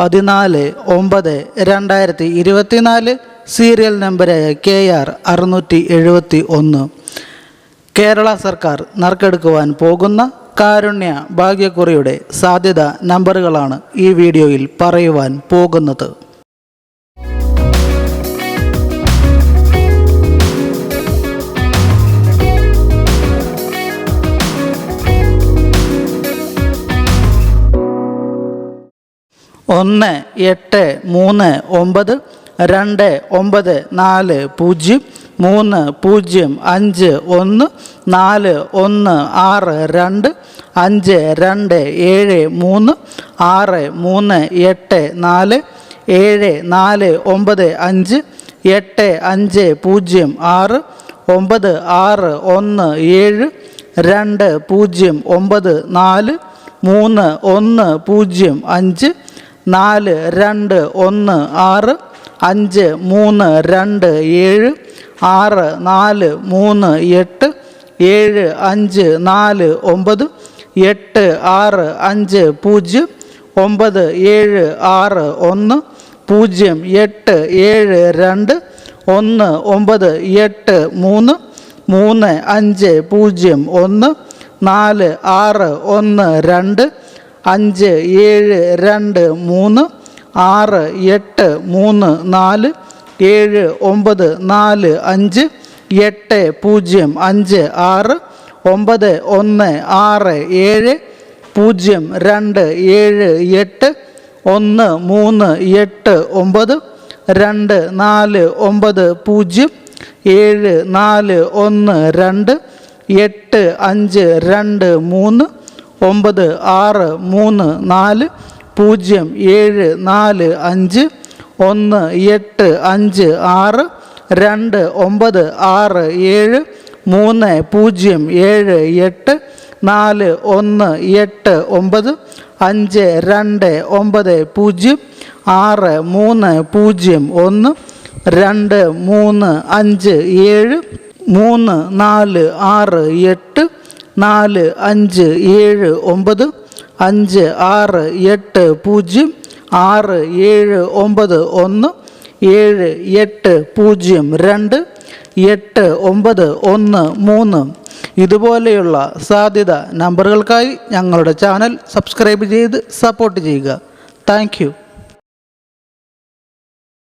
പതിനാല് ഒമ്പത് രണ്ടായിരത്തി ഇരുപത്തിനാല് സീരിയൽ നമ്പറായ കെ ആർ അറുന്നൂറ്റി എഴുപത്തി ഒന്ന് കേരള സർക്കാർ നറുക്കെടുക്കുവാൻ പോകുന്ന കാരുണ്യ ഭാഗ്യക്കുറിയുടെ സാധ്യത നമ്പറുകളാണ് ഈ വീഡിയോയിൽ പറയുവാൻ പോകുന്നത്. ഒന്ന് എട്ട് മൂന്ന് ഒമ്പത് രണ്ട് ഒമ്പത് നാല് പൂജ്യം മൂന്ന് പൂജ്യം അഞ്ച് ഒന്ന് നാല് ഒന്ന് ആറ് രണ്ട് അഞ്ച് രണ്ട് ഏഴ് മൂന്ന് ആറ് മൂന്ന് എട്ട് നാല് ഏഴ് നാല് ഒമ്പത് അഞ്ച് എട്ട് അഞ്ച് പൂജ്യം ആറ് ഒമ്പത് ആറ് ഒന്ന് ഏഴ് രണ്ട് പൂജ്യം ഒമ്പത് നാല് മൂന്ന് ഒന്ന് പൂജ്യം അഞ്ച് നാല് രണ്ട് ഒന്ന് ആറ് അഞ്ച് മൂന്ന് രണ്ട് ഏഴ് ആറ് നാല് മൂന്ന് എട്ട് ഏഴ് അഞ്ച് നാല് ഒമ്പത് എട്ട് ആറ് അഞ്ച് പൂജ്യം ഒമ്പത് ഏഴ് ആറ് ഒന്ന് പൂജ്യം എട്ട് ഏഴ് രണ്ട് ഒന്ന് ഒമ്പത് എട്ട് മൂന്ന് മൂന്ന് അഞ്ച് പൂജ്യം ഒന്ന് നാല് ആറ് ഒന്ന് രണ്ട് അഞ്ച് ഏഴ് രണ്ട് മൂന്ന് ആറ് എട്ട് മൂന്ന് നാല് ഏഴ് ഒമ്പത് നാല് അഞ്ച് എട്ട് പൂജ്യം അഞ്ച് ആറ് ഒമ്പത് ഒന്ന് ആറ് ഏഴ് പൂജ്യം രണ്ട് ഏഴ് എട്ട് ഒന്ന് മൂന്ന് എട്ട് ഒമ്പത് രണ്ട് നാല് ഒമ്പത് പൂജ്യം ഏഴ് നാല് ഒന്ന് രണ്ട് എട്ട് അഞ്ച് രണ്ട് മൂന്ന് ഒമ്പത് ആറ് മൂന്ന് നാല് പൂജ്യം ഏഴ് നാല് അഞ്ച് ഒന്ന് എട്ട് അഞ്ച് ആറ് രണ്ട് ഒമ്പത് ആറ് ഏഴ് മൂന്ന് പൂജ്യം ഏഴ് എട്ട് നാല് ഒന്ന് എട്ട് ഒമ്പത് അഞ്ച് രണ്ട് ഒമ്പത് പൂജ്യം ആറ് മൂന്ന് പൂജ്യം ഒന്ന് രണ്ട് മൂന്ന് അഞ്ച് ഏഴ് മൂന്ന് നാല് ആറ് എട്ട് നാല് അഞ്ച് ഏഴ് ഒമ്പത് അഞ്ച് ആറ് എട്ട് പൂജ്യം ആറ് ഏഴ് ഒമ്പത് ഒന്ന് ഏഴ് എട്ട് പൂജ്യം രണ്ട് എട്ട് ഒമ്പത് ഒന്ന് മൂന്ന്. ഇതുപോലെയുള്ള സാധ്യത നമ്പറുകൾക്കായി ഞങ്ങളുടെ ചാനൽ സബ്സ്ക്രൈബ് ചെയ്ത് സപ്പോർട്ട് ചെയ്യുക. താങ്ക്